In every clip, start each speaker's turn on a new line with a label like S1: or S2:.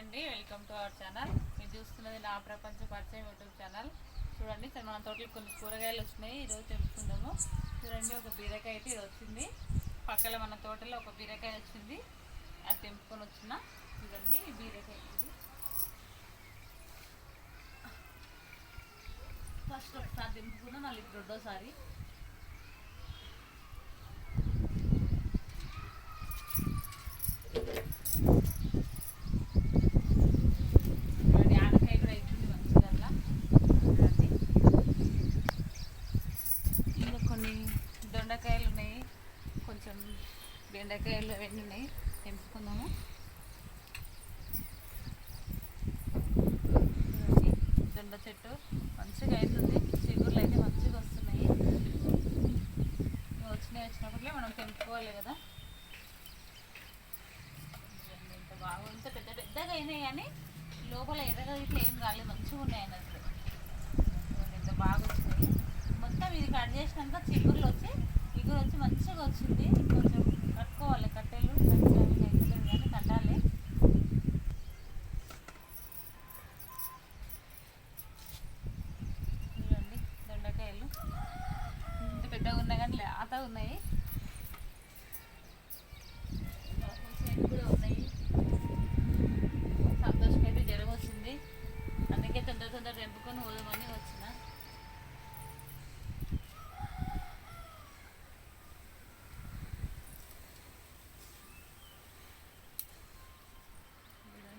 S1: అండి. Welcome to our channel మీరు చూస్తున్నది నా ప్రపంచ పరిచయం యూట్యూబ్ ఛానల్ చూడండి మన తోటలో కొన్ని కూరగాయలు వచ్చినాయి. ఈరోజు తెంపుకుందాము చూడండి ఒక బీరకాయ అయితే ఇది వచ్చింది. పక్కన మన తోటలో ఒక బీరకాయ వచ్చింది. అది తెంపుకొని వచ్చిన. చూడండి బీరకాయ ఇది ఫస్ట్ ఒకసారి తెంపుకున్నా మళ్ళీ రెండోసారి చూడండి ఆనకాయ కూడా ఇట్టుంది మంచిగా అలా. చూడండి ఇంకా కొన్ని దొండకాయలు ఉన్నాయి కొంచెం బెండకాయలు అవన్నీ ఉన్నాయి. తెంపుకుందాము. దొండ చెట్టు. మంచిగా అవుతుంది చిగుర్లు అయితే మంచిగా వస్తున్నాయి. వచ్చినాయి వచ్చినప్పుడే మనం తెంపుకోవాలి కదా. ఎంత బాగుంటే ఇంత పెద్ద పెద్దగా అయినాయి కానీ లోపల ఎర్రగా ఇట్లా ఏం కాలేదు మంచిగా ఉన్నాయి అన్నట్లు. ఇంత ఎంత బాగా వచ్చినాయి. మొత్తం ఇది కట్ చేసినాక చిగురులు వచ్చి ఇగురు వచ్చి మంచిగా వచ్చింది కొంచెం కట్టుకోవాలి కట్టెలు కట్టెలు అవి అయిపోలేదు కానీ కట్టాలి చూడండి దొండకాయలు ఇంత ఉన్నాయి కానీ లేత ఉన్నాయి సైడ్ కూడా ఉన్నాయి. సంతోష్కి అయితే జ్వరం వచ్చింది అందుకే తొందర తొందర తెంపుకొని పోదామని వచ్చిన.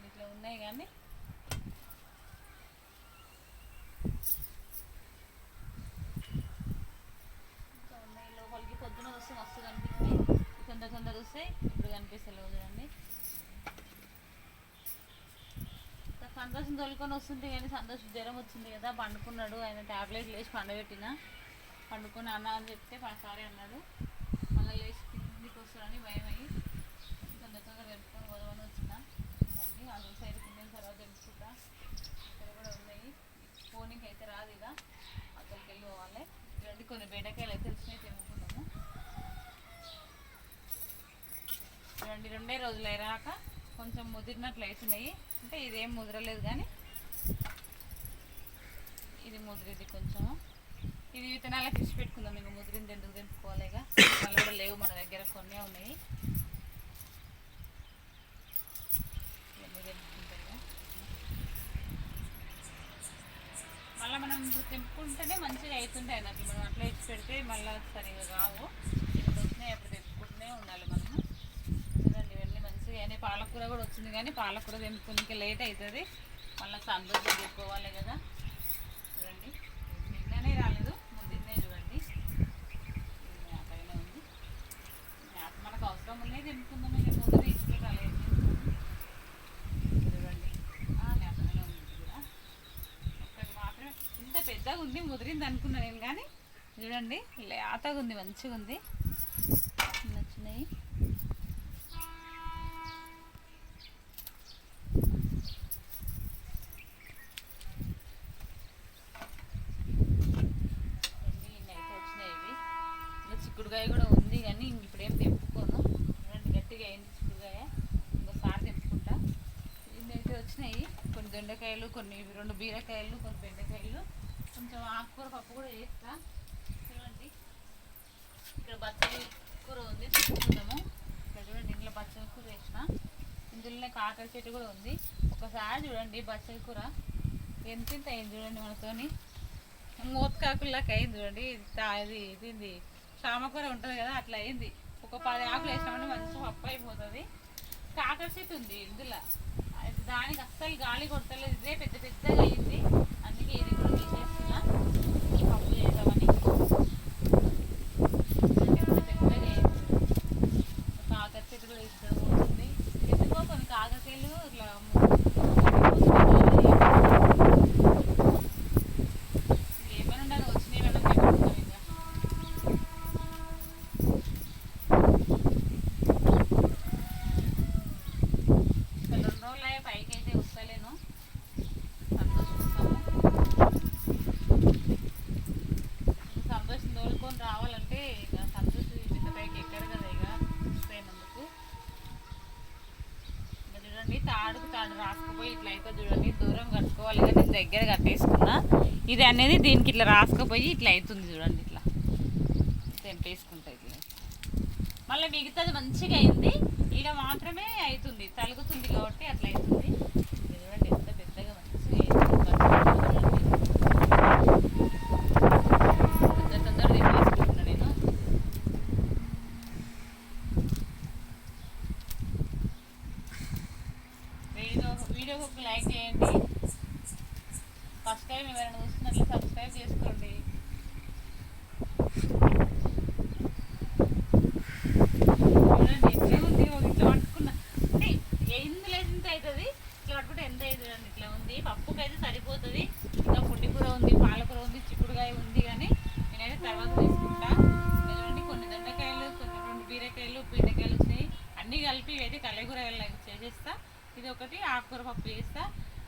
S1: ఇట్లా ఉన్నాయి కానీ ఇంకా ఉన్నాయి లోపలికి పొద్దున వస్తే మస్తు కనిపిస్తాయి తొందర తొందర వస్తాయి ఇప్పుడు కనిపిస్తలేవు చూడండి ఇంకా సంతోషం తోలుకొని వస్తుంటే కానీ సంతోషం జ్వరం వచ్చింది కదా పండుకున్నాడు ఆయన ట్యాబ్లెట్ లేచి పండబెట్టిన పండుకొని అన్న అని చెప్తే సారీ అన్నాడు మళ్ళీ లేచి కిందికి వస్తాడని భయం అయ్యి తొందర తొందర తెంపుకొని పోదామని వచ్చిన మళ్ళీ ఆ సైడ్ కింద తర్వాత తెంపుకుంటా ఇక్కడ కూడా ఉన్నాయి ఫోన్కి అయితే రాదు ఇక అక్కడికి వెళ్ళి పోవాలి ఇలాంటి కొన్ని బెండకాయలు అయితే వచ్చినాయి రెండు రెండే రోజులు అయినాక కొంచెం ముదిరినట్లు అవుతున్నాయి అంటే ఇదేం ముదరలేదు కానీ ఇది ముదిరింది కొంచెం. ఇది విత్తనాలకు ఇచ్చి పెట్టుకుందాం ఇంకా ముదిరింది ఎందుకు తెంపుకోవాలి కూడా లేవు మన దగ్గర కొన్ని ఉన్నాయి. మళ్ళీ మనం ఇప్పుడు తెంపుకుంటేనే మంచిగా అవుతుంటాయి అన్నట్లు మనం అట్లా ఇచ్చి పెడితే మళ్ళీ సరిగా కావు ఇప్పుడు వచ్చినాయి అప్పుడు తెంపుకుంటూనే ఉండాలి మనము. అనే పాలకూర కూడా వచ్చింది కానీ పాలకూర తెంపుకునికి లేట్ అవుతుంది. మళ్ళీ సందర్భం తెచ్చుకోవాలి కదా. చూడండి. నిన్ననే రాలేదు. ముందునే చూడండి. ఇది ఉంది. మ్యాప్ మనకు అవసరం ఉన్నాయి తెంపుకుందాం ఇక ముందు ఇచ్చుకోవాలి చూడండి. ఆ ఉంది కూడా. ఒక్కటి మాత్రమే. ఇంత పెద్దగా ఉంది ముదిరింది అనుకున్నాను నేను కానీ. చూడండి. లేతగా ఉంది మంచిగా ఉంది నచ్చినాయి ఇవన్నీ ఇన్ని అయితే వచ్చినాయి ఇవి ఇంకా చిక్కుడుకాయ కూడా ఉంది కానీ ఇంక ఏం తెంపుకోను. గట్టిగా అయింది చిక్కుడుకాయ. ఇంకోసారి తెంపుకుంటా. ఇన్ని అయితే వచ్చినాయి. కొన్ని దొండకాయలు కొన్ని రెండు బీరకాయలు కొన్ని బెండకాయలు. కొంచెం ఆకుకూర పప్పు కూడా వేస్తా చూడండి. ఇక్కడ బచ్చలి కూర ఉంది. తెచ్చుకుందాము. ఇక్కడ చూడండి ఇంట్లో బచ్చలి కూర వేసిన ఇందులోనే కాకర చెట్టు కూడా ఉంది. ఒకసారి చూడండి బచ్చలి కూర. ఎంత ఇంత అయింది చూడండి మనతోని. మూతకాకుల్లాగా అయింది చూడండి. తా- ఇది ఇది. చామకూర ఉంటుంది కదా అట్లా అయింది. ఒక పది ఆకులు వేసినామంటే మంచి పప్పు అయిపోతుంది. కాకర చెట్టు ఉంది ఇందులో. దానికి అస్సలు గాలి కొడతలేదు ఇదే పెద్ద పెద్దగా అయింది అందుకే ఇది కూడా తీసేస్తున్నా పప్పు చేద్దామని పెద్ద పెద్దగా అయింది కాకర చెట్టు కూడా ఇక్కడ పోతుంది ఎందుకో కొన్ని కాకరకాయలు ఇట్లా ఏమైనా ఉండాలి వచ్చినాయి మనం పెట్టుకుంటాం ఇంకా ఇక్కడ రెండు రోజులు అయ్యే పైకి అయితే వస్తలేను సంతోషిస్తాము తాడు రాసుకుపోయి ఇట్లా అయితే చూడండి దూరం కట్టుకోవాలి కానీ నేను దగ్గర కట్టేసుకున్నా. ఇది అనేది దీనికి ఇట్లా రాసుకుపోయి ఇట్లా అవుతుంది చూడండి ఇట్లా. తెంపేసుకుంటా ఇట్లా మళ్ళీ మిగతాది మంచిగా అయింది ఈడ మాత్రమే అవుతుంది తలుగుతుంది కాబట్టి అట్లా అవుతుంది ఇది చూడండి ఎంత పెద్దగా మంచిగా అయింది తొందర తొందర తెంపేసుకుంటున్నా నేను వీడియో వీడియోకి ఒక లైక్ చేయండి ఫస్ట్ టైం ఎవరైనా చూస్తున్నట్లు సబ్స్క్రైబ్ చేసుకోండి చూడండి ఇట్లా ఉంది ఒక ఇట్లా పట్టుకున్నా అంటే ఎందులో ఎంత అవుతుంది ఇట్లా పట్టుకుంటే ఎంత అవుతుంది అండి ఇట్లా ఉంది పప్పుకి అయితే సరిపోతుంది ఇంకా పుండి కూర ఉంది పాలకూర ఉంది చిక్కుడుకాయ ఉంది కానీ నేనైతే లైక్ చేయండి. ఇంకా టైం కొన్ని చూస్తున్నట్లు సబ్స్క్రైబ్ రెండు బీరకాయలు బీరకాయలు వచ్చినాయి. అన్నీ కలిపి అయితే కలగూర చేసేస్తా. ఇది ఒకటి ఆకుకూర పప్పు చేస్తా.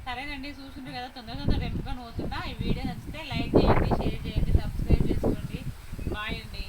S1: సరేనండి చూస్తుంటే కదా తొందర తొందర ఎంపుకొని పోతున్నా. ఈ వీడియో నచ్చితే లైక్ చేయండి షేర్ చేయండి సబ్స్క్రైబ్ చేసుకోండి. బాయ్ అండి.